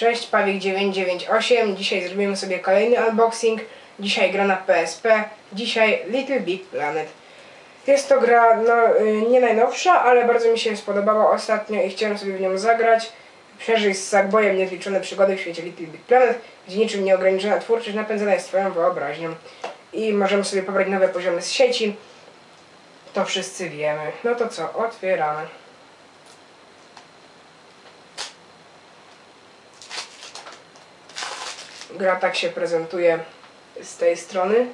Cześć, Pawik998. Dzisiaj zrobimy sobie kolejny unboxing. Dzisiaj gra na PSP. Dzisiaj Little Big Planet. Jest to gra no, y, nie najnowsza, ale bardzo mi się spodobała ostatnio i chciałem sobie w nią zagrać. Przeżyć z Sackboyem niezliczone przygody w świecie Little Big Planet, gdzie niczym nieograniczona twórczość napędzana jest twoją wyobraźnią. I możemy sobie pobrać nowe poziomy z sieci. To wszyscy wiemy. No to co, otwieramy. Gra tak się prezentuje z tej strony.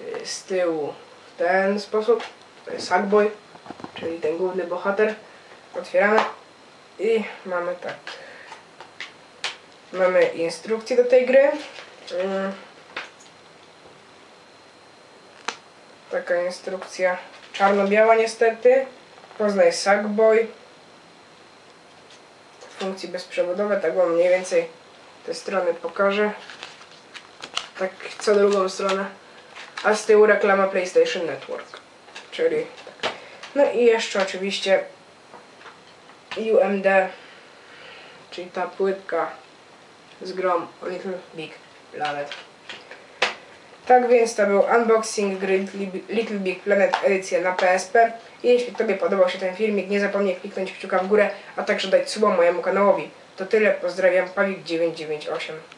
Y, Z tyłu w ten sposób. To jest Sackboy, czyli ten główny bohater. Otwieramy i mamy tak. Mamy instrukcję do tej gry. Mm. Taka instrukcja czarno-biała niestety. Poznaj Sackboy. Funkcje bezprzewodowe, tak wam mniej więcej te strony pokażę. Tak co drugą stronę. A z tyłu reklama PlayStation Network. Czyli tak. No i jeszcze oczywiście UMD, czyli ta płytka z grą Little Big Planet. Tak więc to był unboxing gry Little Big Planet edycja na PSP. I jeśli Tobie podobał się ten filmik, nie zapomnij kliknąć kciuka w górę, a także dać suba mojemu kanałowi. To tyle, pozdrawiam, Pawik998.